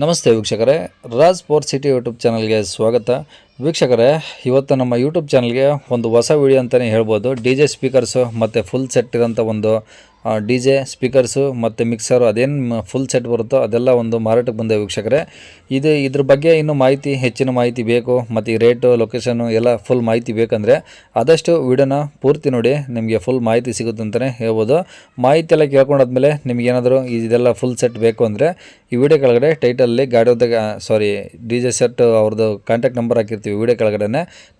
ನಮಸ್ತೆ ವೀಕ್ಷಕರೇ Raj sport city YouTube ಚಾನಲ್ಗೆ ಸ್ವಾಗತ. ವೀಕ್ಷಕರೇ, ಇವತ್ತು ನಮ್ಮ ಯೂಟ್ಯೂಬ್ ಚಾನಲ್ಗೆ ಒಂದು ಹೊಸ ವಿಡಿಯೋ ಅಂತಲೇ ಹೇಳ್ಬೋದು. ಡಿ ಜೆ ಸ್ಪೀಕರ್ಸು ಮತ್ತು ಫುಲ್ ಸೆಟ್ ಇರೋಂಥ ಒಂದು ಡಿ ಜೆ ಸ್ಪೀಕರ್ಸು ಮತ್ತು ಮಿಕ್ಸರು ಅದೇನು ಫುಲ್ ಸೆಟ್ ಬರುತ್ತೋ ಅದೆಲ್ಲ ಒಂದು ಮಾರಾಟಕ್ಕೆ ಬಂದೆ ವೀಕ್ಷಕರೇ. ಇದು ಇದ್ರ ಬಗ್ಗೆ ಇನ್ನೂ ಮಾಹಿತಿ, ಹೆಚ್ಚಿನ ಮಾಹಿತಿ ಬೇಕು, ಮತ್ತು ಈ ರೇಟು ಲೊಕೇಶನು ಎಲ್ಲ ಫುಲ್ ಮಾಹಿತಿ ಬೇಕಂದರೆ ಆದಷ್ಟು ವಿಡಿಯೋನ ಪೂರ್ತಿ ನೋಡಿ ನಿಮಗೆ ಫುಲ್ ಮಾಹಿತಿ ಸಿಗುತ್ತೆ ಅಂತಲೇ ಹೇಳ್ಬೋದು. ಮಾಹಿತಿ ಎಲ್ಲ ಕೇಳ್ಕೊಂಡಾದ್ಮೇಲೆ ನಿಮಗೇನಾದರೂ ಇದೆಲ್ಲ ಫುಲ್ ಸೆಟ್ ಬೇಕು ಅಂದರೆ ಈ ವಿಡಿಯೋ ಕೆಳಗಡೆ ಟೈಟಲ್ಲಿ ಗಾಡಿಯೋದಾಗ ಸಾರಿ ಡಿ ಜೆ ಸೆಟ್ ಅವ್ರದ್ದು ಕಾಂಟ್ಯಾಕ್ಟ್ ನಂಬರ್ ಹಾಕಿರ್ತೀವಿ. ವಿಡಿಯೋ ಕೆಳಗಡೆ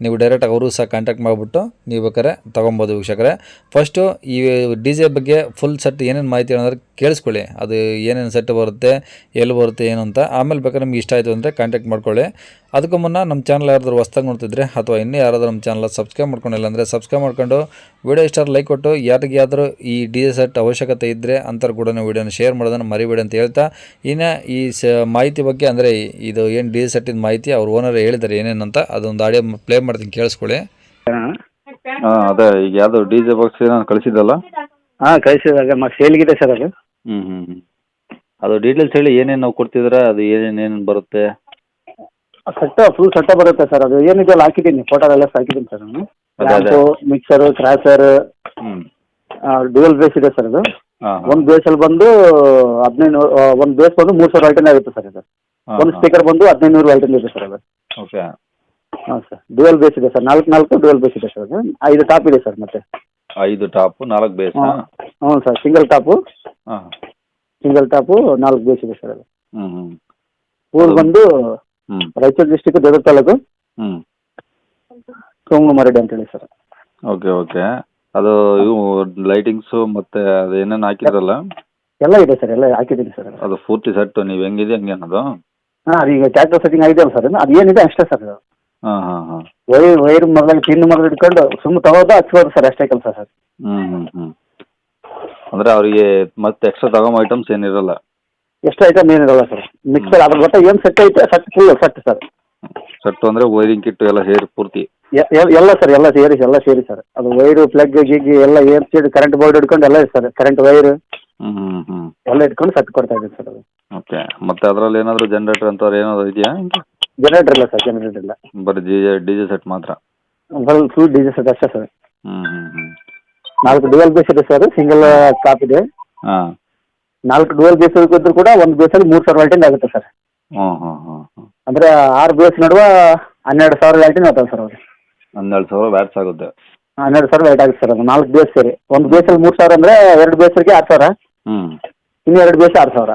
ನೀವು ಡೈರೆಕ್ಟಾಗಿ ಅವರು ಸಹ ಕಾಂಟ್ಯಾಕ್ಟ್ ಮಾಡಿಬಿಟ್ಟು ನೀವು ಬೇಕಾದ್ರೆ ತೊಗೊಬೋದು ವೀಕ್ಷಕರೇ. ಫಸ್ಟು ಈ ಡಿ ಬಗ್ಗೆ ಫುಲ್ ಸೆಟ್ ಏನೇನು ಮಾಹಿತಿ ಅನ್ನೋದ್ರೆ ಕೇಳಿಸ್ಕೊಳ್ಳಿ. ಅದು ಏನೇನು ಸೆಟ್ ಬರುತ್ತೆ, ಎಲ್ಲಿ ಬರುತ್ತೆ, ಏನು ಅಂತ. ಆಮೇಲೆ ಬೇಕಾದ್ರೆ ನಿಮ್ಗೆ ಇಷ್ಟ ಆಯಿತು ಅಂದರೆ ಕಾಂಟ್ಯಾಕ್ಟ್ ಮಾಡ್ಕೊಳ್ಳಿ. ಅದಕ್ಕೂ ಮುನ್ನ ನಮ್ಮ ಚಾನಲ್ ಯಾರಾದರೂ ಹೊಸ್ದಾಗಿ ನೋಡ್ತಿದ್ರೆ ಅಥವಾ ಇನ್ನೂ ಯಾರಾದರೂ ನಮ್ಮ ಚಾನಲ್ ಸಬ್ಸ್ಕ್ರೈಬ್ ಮಾಡ್ಕೊಂಡಿಲ್ಲ ಅಂದರೆ ಸಬ್ಸ್ಕ್ರೈಬ್ ಮಾಡ್ಕೊಂಡು ವಿಡಿಯೋ ಇಷ್ಟ ಲೈಕ್ ಕೊಟ್ಟು ಯಾರಿಗಾದರೂ ಈ ಡಿ ಎ ಸೆಟ್ ಅವಶ್ಯಕತೆ ಇದ್ದರೆ ಅಂಥವ್ರು ಕೂಡ ವಿಡಿಯೋನ ಶೇರ್ ಮಾಡೋದನ್ನು ಮರಿಬೇಡಿ ಅಂತ ಹೇಳ್ತಾ, ಇನ್ನು ಈ ಸ ಮಾಹಿತಿ ಬಗ್ಗೆ ಅಂದರೆ ಇದು ಏನು ಡಿ ಸೆಟ್ಟಿನ ಮಾಹಿತಿ ಅವ್ರ ಓನರ್ ಹೇಳಿದ್ದಾರೆ ಏನೇನಂತ ಅದೊಂದು ಆಡಿಯೋ ಪ್ಲೇ ಮಾಡ್ತೀನಿ, ಕೇಳಿಸ್ಕೊಳ್ಳಿ. ಹಾಂ, ಅದೇ, ಈಗ ಯಾವುದು ಡಿ ಜೆ ಬಾಕ್ಸ್ ಏನೋ ಕಳಿಸಿದ್ದಲ್ಲ ಹಾಂ ಕಳಿಸಿದಾಗ ಸೇಲ್ ಸೇಲ್ಗಿದೆ ಸರ್ ಅದು. ಹ್ಞೂ ಹ್ಞೂ ಹ್ಞೂ ಅದು ಡೀಟೇಲ್ಸ್ ಹೇಳಿ ಏನೇನು ನಾವು ಕೊಡ್ತಿದ್ರ ಅದು ಏನೇನು ಏನೇನು ಬರುತ್ತೆ? ಸಟ್ಟ ಫುಲ್ ಸಟ್ಟ ಬರುತ್ತೆ ಸರ್ ಅದು ಏನಿದೆಯಲ್ಲ ಹಾಕಿದ್ದೀನಿ ಫೋಟೋ ಎಲ್ಲ ಹಾಕಿದ್ದೀನಿ ಸರ್ ನಾನು. ಮಿಕ್ಸರ್ ಅದೇ. ಲ್ಯಾಂಪು ಮಿಕ್ಸರು ಕ್ರಾಸರ್ ಹ್ಞೂ ಡುವೆಲ್ ಬೇಸ್ ಇದೆ ಸರ್ ಅದು. ಹಾಂ ಒಂದು ಬೇಸಲ್ಲಿ ಬಂದು ಹದಿನೈದು ಒಂದು ಬೇಸ್ ಬಂದು ಮೂರು ಸಾವಿರ ಐಟನ್ ಆಗುತ್ತೆ ಸರ್ ಇದು. ಒಂದು ಸ್ಪೀಕರ್ ಬಂದು ಹದಿನೈದು ನೂರು ಐಟನ್ ಇದೆ ಸರ್ ಅದು. ಓಕೆ ಹಾಂ ಸರ್ ಡ್ಯುಯಲ್ ಬೇಸ್ ಇದೆ ಸರ್ ನಾಲ್ಕು ನಾಲ್ಕು ಡ್ಯುಯಲ್ ಬೇಸ್ ಇದೆ ಸರ್ ಅದು. ಐದು ಟಾಪ್ ಇದೆ ಸರ್ ಮತ್ತೆ. ಐದು ಟಾಪ್ ನಾಲ್ಕು ಬೇಸ್ ಹ್ಞೂ ಸರ್ ಸಿಂಗಲ್ ಟಾಪು. ಹಾಂ. ಸಿಂಗಲ್ ಟಾಪು ನಾಲ್ಕು ಬೇಸ್ ಇದೆ ಸರ್ ಅದು. ಹ್ಞೂ ಹ್ಞೂ ಊರು ಬಂದು ಹ್ಞೂ ರಾಯಚೂರು ಡಿಸ್ಟಿಕ್ ದೇವರ ತಾಲೂಕು. ಹ್ಞೂ ಅಂತ ಅಂತೇಳಿ ಸರ್. Okay okay. ಅದು ಇವು ಲೈಟಿಂಗ್ಸು ಮತ್ತೆ ಅದು ಏನೇನು ಹಾಕಿದ್ರಲ್ಲ? ಎಲ್ಲ ಇದೆ ಸರ್ ಎಲ್ಲ ಹಾಕಿದ್ದೀನಿ ಸರ್. ಅದು ಪೂರ್ತಿ ಸೆಟ್ ನೀವು ಹೆಂಗಿದೆ ಹಂಗೆ ಅನ್ನೋದು? ಹಾಂ ಈಗ ಟ್ಯಾಕ್ಟರ್ ಸೆಟ್ಟಿಂಗ್ ಆಗಿದೆ ಸರ್ ಅದು ಏನಿದೆ ಅಷ್ಟೇ ಸರ್ ಹಾಂ ಹಾಂ ಹಾಂ. ವೈರ್ ವೈರ್ ಮರದಲ್ಲಿ ಪಿನ್ ಮರದ ಇಟ್ಕೊಂಡು ಸುಮ್ಮನೆ ತಗೋದು ಹಚ್ಬೋದು ಸರ್ ಅಷ್ಟೇ ಕೆಲಸ ಸರ್. ಹ್ಞೂ ಹ್ಞೂ ಹ್ಞೂ ಅಂದರೆ ಅವರಿಗೆ ಮತ್ತೆ ಎಕ್ಸ್ಟ್ರಾ ತಗೊಂಬ ಐಟಮ್ಸ್ ಏನಿರಲ್ಲ. ಎಷ್ಟು ಐಟಮ್ ಏನಿರಲ್ಲ ಸರ್. ಮಿಕ್ಸರ್ ಅದ್ರ ಗೊತ್ತ ಏನು ಸೆಟ್ ಐತೆ set full set sir. Set ಅಂದ್ರೆ ವೈರಿಂಗ್ ಕಿಟ್ಟು ಎಲ್ಲ ಸೇರಿ ಪೂರ್ತಿ. ಎಲ್ಲ ಸರ್ ಎಲ್ಲ ಸೇರಿ ಎಲ್ಲ ಸೇರಿ ಸರ್. ಅದು ವೈರ್ ಪ್ಲಗ್ ಗಿಗ್ ಎಲ್ಲ ಏನು ಸೇರಿ ಕರೆಂಟ್ ಬೋರ್ಡ್ ಹಿಡ್ಕೊಂಡು ಎಲ್ಲ ಇದೆ ಸರ್. ಕರೆಂಟ್ ವೈರ್ ಹ್ಞೂ ಹ್ಞೂ ಹ್ಞೂ ಎಲ್ಲ ಇಟ್ಕೊಂಡು ಸೆಟ್ ಕೊಡ್ತಾ ಇದ್ದೀನಿ ಸರ್ ಅದು. ಓಕೆ ಮತ್ತೆ ಅದರಲ್ಲಿ ಏನಾದರೂ ಜನರೇಟರ್ ಅಂತವ್ರು ಏನಾದರೂ ಇದೆಯಾ? ಜನರೇಟರ್ ಇಲ್ಲ ಸರ್ ಜನರೇಟರ್ ಇಲ್ಲ. ಬರೀ ಡಿಜೆ ಡಿ ಜೆ ಸೆಟ್ ಮಾತ್ರ? Full full D J set ಅಷ್ಟೇ ಸರ್ ಹ್ಞೂ ಹ್ಞೂ ಹ್ಞೂ ನಾಲ್ಕು ಡುವೆಲ್ ಬೇಸ್ ಇದೆ ಸರ್ ಸಿಂಗಲ್ ಟಾಪ್ ಇದೆ. ಹಾಂ. ನಾಲ್ಕು ಡುವೆಲ್ ಬೇಸ್ ಇದ್ರೂ ಕೂಡ ಒಂದು ಬೇಸಲ್ಲಿ ಮೂರು ಸಾವಿರ ಲೈಟಿಂಗ್ ಆಗುತ್ತೆ ಸರ್ ಹ್ಞೂ ಹ್ಞೂ ಹ್ಞೂ ಹ್ಞೂ ಅಂದ್ರೆ ಆರು ಬೇಸ್ ನಡುವ ಹನ್ನೆರಡು ಸಾವಿರ ಲೈಟಿಂಗ್ ಆಗ್ತದೆ ಸರ್ ಅವ್ರು ಹನ್ನೆರಡು ಸಾವಿರ ವ್ಯಾಟ್ಸ್ ಆಗುತ್ತೆ. ಹನ್ನೆರಡು ಸಾವಿರ ವ್ಯಾಟ್ ಆಗುತ್ತೆ ಸರ್ ಅದು ನಾಲ್ಕು ಬೇಸ್ ಸೇರಿ. ಒಂದು ಬೇಸಲ್ಲಿ ಮೂರು ಸಾವಿರ ಅಂದ್ರೆ ಎರಡು ಬೇಸರಿಗೆ ಆರು ಸಾವಿರ. ಹ್ಞೂ ಇನ್ನು ಎರಡು ಬೇಸ್ ಆರು ಸಾವಿರ.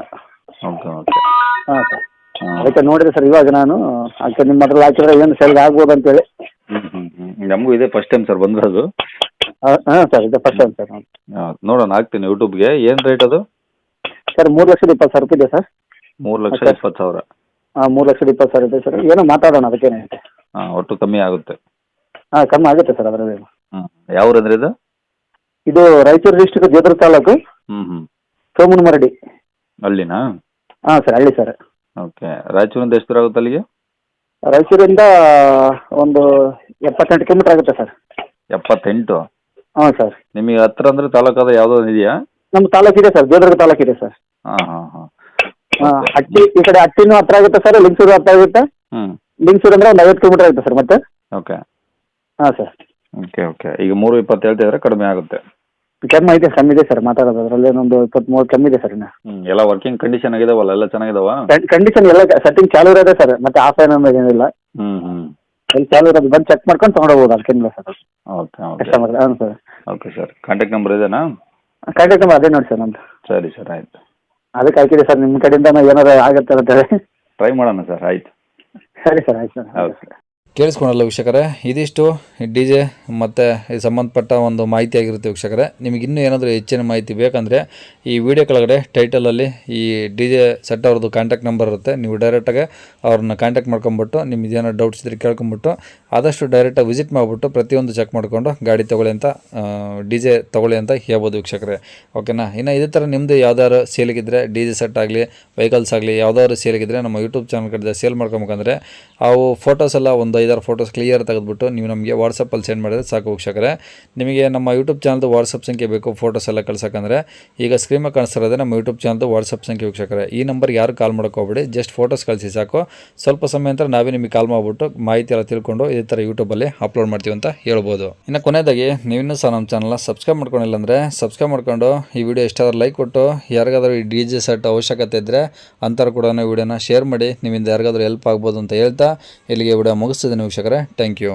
ಓಕೆ ಓಕೆ ಹಾಂ ಸರ್ ಅದಕ್ಕೆ ನೋಡಿದೆ ಸರ್ ಇವಾಗ ನಾನು. ಅದಕ್ಕೆ ನಿಮ್ಮ ಹತ್ರ ಹಾಕಿದ್ರೆ ಏನು ಸೆಲ್ ಆಗ್ಬೋದು ಅಂತೇಳಿ. ನಮಗೂ ಇದೆ ಫಸ್ಟ್ ಟೈಮ್ ಸರ್ ಬಂದಿರೋದು. ಹಾಂ ಸರ್ ಇದು ಫಸ್ಟ್ ಟೈಮ್ ಸರ್ ನೋಡೋಣ ಹಾಕ್ತೀನಿ ಯೂಟ್ಯೂಬ್ಗೆ ಏನು ರೇಟ್ ಅದು? ಸರ್ ಮೂರು ಲಕ್ಷದ ಇಪ್ಪತ್ತು ಸಾವಿರ ರೂಪಾಯಿ ಇದೆ ಸರ್? ಮೂರು ಲಕ್ಷ. ಇಪ್ಪತ್ತು ಸಾವಿರ. ಹಾಂ ಮೂರು ಲಕ್ಷದ ಇಪ್ಪತ್ತು ಸಾವಿರ ಇದೆ ಸರ್. ಏನೋ ಮಾತಾಡೋಣ ಅದಕ್ಕೇನೆ ಹಾಂ ಒಟ್ಟು ಕಮ್ಮಿ ಆಗುತ್ತೆ. ಹಾಂ ಕಮ್ಮಿ ಆಗುತ್ತೆ ಸರ್ ಅದರಲ್ಲಿ. ಹ್ಞೂ ಯಾವ ಇದು? ಇದು ರಾಯಚೂರು ಡಿಸ್ಟಿಕ್ ಜೋದ್ರ ತಾಲೂಕು. ಹ್ಞೂ ಹ್ಞೂ ಸೋಮನಮರಡಿ. ಅಲ್ಲಿನಾ ಹಾಂ ಸರ್ ಹಳ್ಳಿ ಸರ್. ಓಕೆ. ರಾಯಚೂರಿಂದ ಎಷ್ಟು ದೂರ ಆಗುತ್ತೆ ಅಲ್ಲಿಗೆ? ರಾಯಚೂರಿಂದ ಒಂದು ಎಪ್ಪತ್ತೆಂಟು ಕಿಲೋಮೀಟರ್ ಆಗುತ್ತೆ ಸರ್. ಎಪ್ಪತ್ತೆಂಟು? ಹಾಂ ಸರ್. ನಿಮಗೆ ಹತ್ರ ಅಂದರೆ ತಾಲೂಕಾದ ಯಾವುದೋ ಇದೆಯಾ? ನಮ್ಮ ತಾಲೂಕು ಇದೆ ಸರ್ ದೇವದುರ್ಗ ತಾಲೂಕು ಇದೆ ಸರ್. ಹಾಂ ಹಾಂ ಹಾಂ. ಹಟ್ಟಿ ಈ ಕಡೆ ಹಟ್ಟಿನೂ ಹತ್ರ ಆಗುತ್ತೆ ಸರ್ ಲಿಂಗಸೂರು ಹತ್ರ ಆಗುತ್ತೆ. ಹ್ಞೂ ಲಿಂಗಸೂರು ಅಂದರೆ ಒಂದು ಐವತ್ತು ಕಿಲೋಮೀಟರ್ ಆಗುತ್ತೆ ಸರ್ ಮತ್ತೆ. ಓಕೆ. ಹಾಂ ಸರ್. Okay okay. ಈಗ ಮೂರು ಇಪ್ಪತ್ತು ಹೇಳ್ತಿದ್ರೆ ಕಡಿಮೆ ಆಗುತ್ತೆ. ಕಮ್ಮಿ ಐತೆ ಕಮ್ಮಿ ಇದೆ ಸರ್ ಮಾತಾಡೋದು. ಅದರಲ್ಲಿ ಒಂದು ಮೂವತ್ತು ಕಮ್ಮಿ ಇದೆ ಸರ್ ಇನ್ನು. ಎಲ್ಲ ವರ್ಕಿಂಗ್ ಕಂಡೀಷನ್ ಆಗಿದಾವಲ್ಲ ಎಲ್ಲ ಚೆನ್ನಾಗಿದಾವ? ಕಂಡೀಷನ್ ಎಲ್ಲ ಸೆಟ್ಟಿಂಗ್ ಚಾಲು ಇರೋದೇ ಸರ್ ಮತ್ತೆ ಆಫ್ ಏನೋ ಏನಿಲ್ಲ. ಹ್ಮ್ ಹ್ಮ್. ಎಲ್ಲಿ ಚಾಲು ಇರೋದು. ಬಂದು ಚೆಕ್ ಮಾಡ್ಕೊಂಡು ತೊಗೊಂಡೋಗ್ಬೋದು ಅದಕ್ಕೇನಿಲ್ಲ ಸರ್. Okay okay. ಕಸ್ಟಮರ್ ಹಾಂ sir. Okay sir. Contact number ಇದೆನಾ? ಕಾಂಟ್ಯಾಕ್ಟ್ ನಂಬರ್ ಅದೇ ನೋಡಿ ಸರ್ ನಮ್ದು. ಸರಿ ಸರ್ ಆಯ್ತು. ಅದಕ್ಕೆ ಹಾಕಿದೆ ಸರ್ ನಿಮ್ಮ ಕಡೆಯಿಂದ ಏನಾರು ಆಗುತ್ತೆ ಅಂತೇಳಿ ಟ್ರೈ ಮಾಡೋಣ ಸರ್ ಆಯ್ತು. ಸರಿ ಸರ್ ಆಯ್ತು ಸರ್. ಓಕೆ. ಕೇಳಿಸ್ಕೊಂಡಲ್ಲ ವೀಕ್ಷಕರೇ, ಇದಿಷ್ಟು ಡಿ ಜೆ ಮತ್ತು ಸಂಬಂಧಪಟ್ಟ ಒಂದು ಮಾಹಿತಿ ಆಗಿರುತ್ತೆ ವೀಕ್ಷಕರೇ. ನಿಮಗೆ ಇನ್ನೂ ಏನಾದರೂ ಹೆಚ್ಚಿನ ಮಾಹಿತಿ ಬೇಕಂದರೆ ಈ ವಿಡಿಯೋ ಕೆಳಗಡೆ ಟೈಟಲಲ್ಲಿ ಈ ಡಿ ಜೆ ಸೆಟ್ ಅವ್ರದ್ದು ಕಾಂಟ್ಯಾಕ್ಟ್ ನಂಬರ್ ಇರುತ್ತೆ. ನೀವು ಡೈರೆಕ್ಟಾಗಿ ಅವ್ರನ್ನ ಕಾಂಟ್ಯಾಕ್ಟ್ ಮಾಡ್ಕೊಂಬಿಟ್ಟು ನಿಮ್ದು ಏನೋ ಡೌಟ್ಸ್ ಇದ್ರೆ ಕೇಳ್ಕೊಂಬಿಟ್ಟು, ಆದಷ್ಟು ಡೈರೆಕ್ಟಾಗಿ ವಿಸಿಟ್ ಮಾಡಿಬಿಟ್ಟು ಪ್ರತಿಯೊಂದು ಚೆಕ್ ಮಾಡಿಕೊಂಡು ಗಾಡಿ ತೊಗೊಳ್ಳಿ ಅಂತ ಡಿ ಜೆ ತೊಗೊಳ್ಳಿ ಅಂತ ಹೇಳ್ಬೋದು ವೀಕ್ಷಕರೇ. ಓಕೆನಾ ಇನ್ನು ಇದೇ ಥರ ನಿಮ್ಮದು ಯಾವ್ದಾದ್ರು ಸೇಲಿಗಿದ್ರೆ ಡಿ ಜೆ ಸೆಟ್ ಆಗಲಿ ವೆಹಿಕಲ್ಸ್ ಆಗಲಿ, ಯಾವ್ದಾದ್ರು ಸೇಲಿಗಿದ್ರೆ ನಮ್ಮ ಯೂಟ್ಯೂಬ್ ಚಾನಲ್ ಕಡೆ ಸೇಲ್ ಮಾಡ್ಕೊಬೇಕಂದ್ರೆ, ಅವು ಫೋಟೋಸ್ ಎಲ್ಲ ಒಂದು ಐದಾರು ಫೋಟೋಸ್ ಕ್ಲಿಯರ್ ತೆಗೆದುಬಿಟ್ಟು ನೀವು ನಮಗೆ ವಾಟ್ಸಪ್ಪಲ್ಲಿ ಸೆಂಡ್ ಮಾಡಿದ್ರೆ ಸಾಕು ವೀಕ್ಷಕರೇ. ನಿಮಗೆ ನಮ್ಮ ಯೂಟ್ಯೂಬ್ ಚಾನಲ್ದು ವಾಟ್ಸಪ್ ಸಂಖ್ಯೆ ಬೇಕು ಫೋಟೋಸ್ ಎಲ್ಲ ಕಳ್ಸೋಕ್ಕಂದ್ರೆ. ಈಗ ಸ್ಕ್ರೀನ್ ಮೇಲೆ ಕಾಣಿಸ್ತಿರೋದೇ ನಮ್ಮ ಯೂಟ್ಯೂಬ್ ಚಾನಲ್ದು ವಾಟ್ಸಪ್ ಸಂಖ್ಯೆ ವೀಕ್ಷಕರೇ. ಈ ನಂಬರ್ ಯಾರು ಕಾಲ್ ಹೋಗ್ಬೇಡಿ ಜಸ್ಟ್ ಫೋಟೋಸ್ ಕಳಿಸಿ ಸಾಕು. ಸ್ವಲ್ಪ ಸಮಯ ನಂತರ ನಾವೇ ನಿಮಗೆ ಕಾಲ್ ಮಾಡಿಬಿಟ್ಟು ಮಾಹಿತಿ ಎಲ್ಲ ತಿಳ್ಕೊಂಡು ಇದೇ ಥರ ಯೂಟ್ಯೂಬಲ್ಲಿ ಅಪ್ಲೋಡ್ ಮಾಡ್ತೀವಿ ಅಂತ ಹೇಳ್ಬೋದು. ಇನ್ನು ಕೊನೆಯದಾಗಿ ನೀವಿನ್ನೂ ಸಹ ನಮ್ಮ ಚಾನಲ್ನ ಸಬ್ಸ್ಕ್ರೈಬ್ ಮಾಡ್ಕೊಂಡಿಲ್ಲ ಅಂದರೆ ಸಬ್ಸ್ಕ್ರೈಬ್ ಮಾಡ್ಕೊಂಡು ಈ ವಿಡಿಯೋ ಎಷ್ಟಾದ್ರೂ ಲೈಕ್ ಕೊಟ್ಟು, ಯಾರಿಗಾದರೂ ಈ ಡಿ ಜೆ ಸೆಟ್ ಅವಶ್ಯಕತೆ ಇದ್ದರೆ ಅಂಥವ್ರು ಕೂಡ ವಿಡಿಯೋನ ಶೇರ್ ಮಾಡಿ, ನಿಮ್ಮಿಂದ ಯಾರಿಗಾದರೂ ಹೆಲ್ಪ್ ಆಗ್ಬೋದು ಅಂತ ಹೇಳ್ತಾ, ಇಲ್ಲಿಗೆ ವಿಡಿಯೋ ಮುಗಿಸ್ತಿದ್ದೀನಿ ವೀಕ್ಷಕರೇ ಥ್ಯಾಂಕ್ ಯು